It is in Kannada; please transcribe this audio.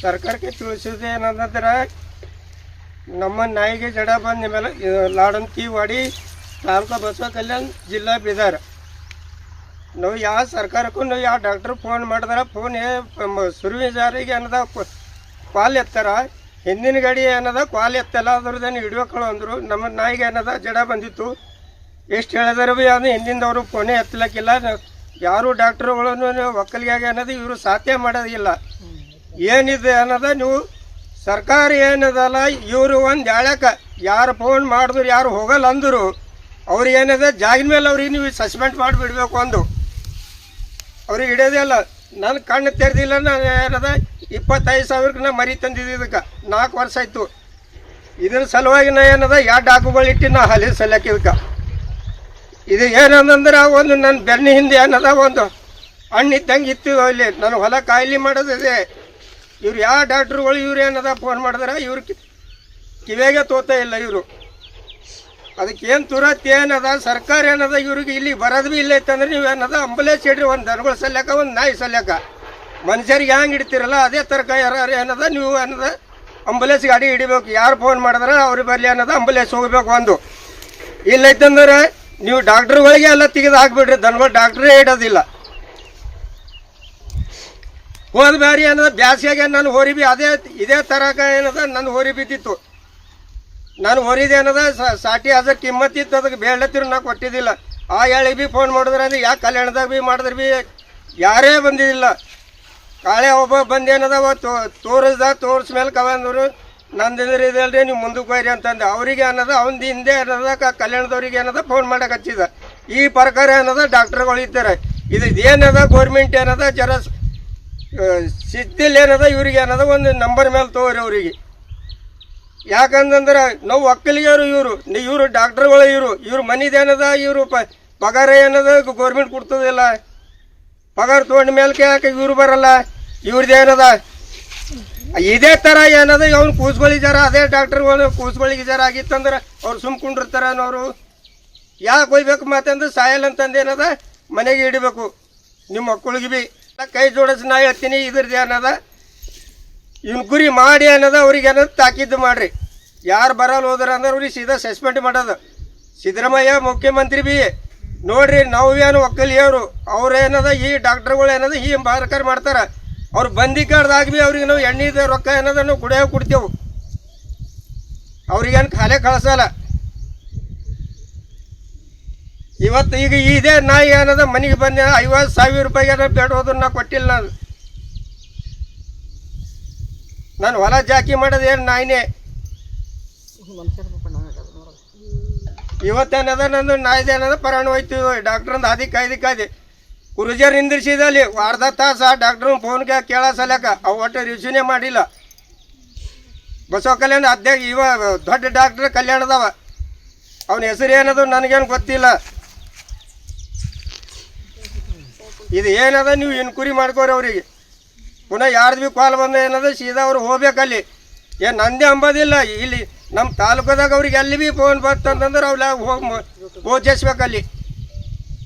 ಸರ್ಕಾರಕ್ಕೆ ತಿಳಿಸೋದು ಏನಂದ್ರೆ ನಮ್ಮ ನಾಯಿಗೆ ಜಡ ಬಂದ ಮೇಲೆ ಲಾಡಂತಿ ವಾಡಿ ತಾಲೂಕು ಬಸವ ಕಲ್ಯಾಣ ಜಿಲ್ಲಾ ಬೀದರ್. ನಾವು ಯಾವ ಸರ್ಕಾರಕ್ಕೂ ನಾವು ಯಾವ ಡಾಕ್ಟ್ರ್ ಫೋನ್ ಮಾಡಿದ್ರೆ ಫೋನ್ ಸುರುವಿ ಜಾರಿಗೆ ಅನ್ನದ ಕಾಲ್ ಎತ್ತಾರ. ಹಿಂದಿನ ಗಾಡಿ ಏನದ, ಕಾಲ್ ಎತ್ತಲ್ಲ, ಅದ್ರದ್ದೇನು ಹಿಡಿಯೋಕಳು ಅಂದರು. ನಮ್ಮ ನಾಯಿಗೆ ಏನದ, ಜಡ ಬಂದಿತ್ತು. ಎಷ್ಟು ಹೇಳಿದ್ರೆ ಭೀ ಅದು ಹಿಂದಿಂದವರು ಫೋನೇ ಎತ್ತಲಕ್ಕಿಲ್ಲ. ಯಾರು ಡಾಕ್ಟ್ರುಗಳನ್ನು ಒಕ್ಕಲಿಗೆ ಅನ್ನೋದು ಇವರು ಸಾಧ್ಯ ಮಾಡೋದಿಲ್ಲ. ಏನಿದೆ ಅನ್ನೋದ ನೀವು ಸರ್ಕಾರ ಏನದಲ್ಲ, ಇವರು ಒಂದು ಹೇಳಕ್ಕೆ ಯಾರು ಫೋನ್ ಮಾಡಿದ್ರು, ಯಾರು ಹೋಗಲ್ಲ ಅಂದರು, ಅವ್ರು ಏನಿದೆ, ಜಾಗಿನ ಮೇಲೆ ಅವ್ರಿಗೆ ನೀವು ಸಸ್ಪೆಂಡ್ ಮಾಡಿಬಿಡ್ಬೇಕು ಅಂದು ಅವ್ರಿಗೆ ಹಿಡಿಯೋದೇ ಇಲ್ಲ. ನನ್ನ ಕಣ್ಣು ತೆರೆದಿಲ್ಲ, ನಾನು ಏನದ, ಇಪ್ಪತ್ತೈದು ಸಾವಿರಕ್ಕೆ ನಾ ಮರಿ ತಂದಿದ್ದು ಇದಕ್ಕೆ. ನಾಲ್ಕು ವರ್ಷ ಆಯಿತು. ಇದ್ರ ಸಲುವಾಗಿ ನಾ ಏನದ, ಎರಡು ಡಾಕುಗಳು ಇಟ್ಟು ನಾ ಹಲಿ ಸಲಕ್ಕೆ ಇದಕ್ಕೆ. ಇದು ಏನಂದ್ರೆ ಒಂದು ನನ್ನ ಬೆನ್ನ ಹಿಂದೆ ಏನದ ಒಂದು ಹಣ್ಣು ಇದ್ದಂಗೆ ಇತ್ತು ಅಲ್ಲಿ. ನಾನು ಹೊಲ ಕಾಯಿಲೆ ಮಾಡೋದಿದೆ. ಇವ್ರು ಯಾವ ಡಾಕ್ಟ್ರುಗಳು ಇವ್ರು ಏನದ ಫೋನ್ ಮಾಡಿದ್ರೆ ಇವ್ರು ಕಿವಿಯಾಗೆ ತೋತಾ ಇಲ್ಲ ಇವರು. ಅದಕ್ಕೆ ಏನು ತುರತ್ ಏನದ, ಸರ್ಕಾರ ಏನದ, ಇವ್ರಿಗೆ ಇಲ್ಲಿ ಬರೋದು ಭೀ ಇಲ್ಲ ಇತ್ತಂದ್ರೆ ನೀವು ಏನದ ಅಂಬುಲೆನ್ಸ್ ಇಡ್ರಿ, ಒಂದು ದನಗಳು ಸಲ್ಯಾಕ, ಒಂದು ನಾಯಿ ಸಲ್ಯಾಕ. ಮನುಷ್ಯರಿಗೆ ಹ್ಯಾಂಗೆ ಇಡ್ತಿರಲ್ಲ ಅದೇ ತರಕ ಯಾರು ಏನದ, ನೀವು ಏನದ ಅಂಬುಲೆನ್ಸ್ ಗಾಡಿ ಹಿಡಿಬೇಕು. ಯಾರು ಫೋನ್ ಮಾಡಿದ್ರೆ ಅವ್ರಿಗೆ ಬರಲಿ ಅನ್ನೋದು ಅಂಬುಲೆನ್ಸ್ ಹೋಗ್ಬೇಕು ಒಂದು ಇಲ್ಲ ಇತ್ತಂದ್ರೆ ನೀವು ಡಾಕ್ಟ್ರುಗಳಿಗೆ ಎಲ್ಲ ತೆಗೆದು ಹಾಕ್ಬಿಡ್ರಿ ದನಗಳು ಡಾಕ್ಟ್ರೇ ಇಡೋದಿಲ್ಲ. ಹೋದ ಬ್ಯಾರಿ ಏನದ ಬ್ಯಾಸಿಗೆ ನನ್ನ ಹೋರಿ ಬಿ ಅದೇ, ಇದೇ ತರಕ ಏನದ, ನನ್ನ ಹೋರಿ ಬಿದ್ದಿತ್ತು. ನಾನು ಹೊರಿದೆ ಏನದ ಸಾಟಿ ಹಜಾರ್ ಕಿಮ್ಮತ್ ಇತ್ತು, ಅದಕ್ಕೆ ಬೇಡತ್ತಿರು ನಾ ಕೊಟ್ಟಿದ್ದಿಲ್ಲ. ಆ ಹೇಳಿ ಬಿ ಫೋನ್ ಮಾಡಿದ್ರೆ ಅಂದ್ರೆ ಯಾಕೆ ಕಲ್ಯಾಣದಾಗ ಬಿ ಮಾಡಿದ್ರೆ ಬಿ ಯಾರೇ ಬಂದಿದ್ದಿಲ್ಲ. ಕಾಳೆ ಒಬ್ಬ ಬಂದೇನದ ತೋರಿಸ್ದ, ತೋರಿಸ್ಮೇಲೆ ಕವಂದ್ರು ನಂದಿದ್ರೆ ಇದಲ್ರಿ ನೀವು ಮುಂದಕ್ಕೆ ಹೋಯ್ರಿ ಅಂತಂದು. ಅವರಿಗೆ ಅನ್ನೋದು ಅವ್ನದ ಹಿಂದೆ ಅನ್ನೋದ ಕಲ್ಯಾಣದವ್ರಿಗೆ ಏನದ ಫೋನ್ ಮಾಡಕ್ಕೆ ಹಚ್ಚಿದ. ಈ ಪ್ರಕಾರ ಏನದ ಡಾಕ್ಟರ್ಗಳು ಇದ್ದಾರೆ. ಇದು ಏನದ ಗೌರ್ಮೆಂಟ್ ಏನದ, ಜರ ಸಿದ್ದಿಲ್ ಏನದ, ಇವ್ರಿಗೆ ಏನದ ಒಂದು ನಂಬರ್ ಮೇಲೆ ತೋರಿ ಅವರಿಗೆ. ಯಾಕಂತಂದ್ರೆ, ನಾವು ಒಕ್ಕಲಿಗರು ಇವರು ಇವರು ಡಾಕ್ಟರ್ಗಳು ಇವರು, ಇವ್ರ ಮನಿದೇನದ ಇವರು ಪ ಪಗಾರ ಏನದ ಗೌರ್ಮೆಂಟ್ ಕೊಡ್ತದಿಲ್ಲ. ಪಗಾರ ತೊಗೊಂಡ ಮೇಲೆ ಯಾಕೆ ಇವ್ರು ಬರಲ್ಲ. ಇವ್ರದ್ದೇನದ ಇದೇ ತರ ಏನದ ಅವ್ನು ಕೂಸ್ಗಳಿಗೆ ಜರ ಅದೇ ಡಾಕ್ಟರ್ಗಳು ಕೂಸ್ಗಳಿಗೆ ಜರ ಆಗಿತ್ತಂದ್ರೆ ಅವ್ರು ಸುಮ್ಕೊಂಡಿರ್ತಾರ ಅವರು ಯಾಕೆ ಒಯ್ಬೇಕು ಮಾತಂದ್ರೆ ಸಾಯಲ್ ಅಂತಂದು ಏನದ? ಮನೆಗೆ ಇಡಬೇಕು. ನಿಮ್ಮ ಮಕ್ಕಳಿಗೆ ಬಿ. ಕೈ ಜೋಡಿಸಿ ನಾ ಹೇಳ್ತೀನಿ ಇದ್ರದ್ದು ಏನದ? ಇವ್ನ ಗುರಿ ಮಾಡಿ ಅನ್ನೋದು ಅವ್ರಿಗೆ ಏನಾದ್ರು ತಾಕಿದ್ದು ಮಾಡ್ರಿ. ಯಾರು ಬರಲ್ಲ ಹೋದ್ರ ಅಂದ್ರೆ ಅವ್ರಿಗೆ ಸೀದಾ ಸಸ್ಪೆಂಡ್ ಮಾಡೋದು. ಸಿದ್ದರಾಮಯ್ಯ ಮುಖ್ಯಮಂತ್ರಿ ಬಿ. ನೋಡ್ರಿ ನಾವು ಏನು ಒಕ್ಕಲಿಯವರು. ಅವ್ರು ಏನದ, ಈ ಡಾಕ್ಟರ್ಗಳು ಏನದ, ಈ ಬಾರಕಾರ ಮಾಡ್ತಾರೆ. ಅವ್ರು ಬಂದಿ ಭೀ ಅವ್ರಿಗೆ ನಾವು ಎಣ್ಣೆದ ರೊಕ್ಕ ಏನದ ನಾವು ಕುಡಿಯೋ ಕೊಡ್ತೇವೆ. ಅವ್ರಿಗೇನು ಖಾಲಿ ಕಳಿಸಲ್ಲ. ಇವತ್ತು ಈಗ ಇದೇ ನಾಯಿ ಏನದ ಮನೆಗೆ ಬಂದ ಐವತ್ತು ಸಾವಿರ ರೂಪಾಯಿಗೆ ಬೇಡ ಹೋದ್ರೆ ನಾ ಕೊಟ್ಟಿಲ್ಲ ನಾನು. ನಾನು ಹೊಲ ಜಾಕಿ ಮಾಡೋದು ಏನು ನಾಯಿನೇ. ಇವತ್ತೇನದ ನಂದು ನಾಯ್ದೇನದ ಪರಾಣ ಹೋಯ್ತು, ಡಾಕ್ಟ್ರಂದು ಅದಕ್ಕೆ ಅದಕ್ಕೆ ಕುರುಜರ್ ನಿಂದಿರ್ಸಿದಲ್ಲಿ ಅರ್ಧ ತಾಸು ಆ ಫೋನ್ ಕೇಳೋ ಸಲಕ ಅವು ಒಟ್ಟು ರಿಸೀವ್ನೇ ಮಾಡಿಲ್ಲ. ಬಸವ ಕಲ್ಯಾಣ ಅಧ್ಯಕ್ಷ ಇವ ದೊಡ್ಡ ಡಾಕ್ಟ್ರ್ ಕಲ್ಯಾಣದವ. ಅವನ ಹೆಸರು ಏನದು ನನಗೇನು ಗೊತ್ತಿಲ್ಲ. ಇದು ಏನದ ನೀವು ಇನ್ಕ್ವರಿ ಮಾಡ್ಕೋರಿ ಅವರಿಗೆ. ಪುನಃ ಯಾರ್ದು ಭೀ ಕಾಲ್ ಬಂದ ಏನದ ಸೀದಾ ಅವ್ರು ಹೋಗ್ಬೇಕಲ್ಲಿ. ಏನು ನಂದೇ ಅಂಬೋದಿಲ್ಲ. ಇಲ್ಲಿ ನಮ್ಮ ತಾಲೂಕದಾಗ ಅವ್ರಿಗೆ ಎಲ್ಲಿ ಭೀ ಫೋನ್ ಬಂತಂತಂದ್ರೆ ಅವ್ರು ಹೋಗಿ ಓದಿಸ್ಬೇಕಲ್ಲಿ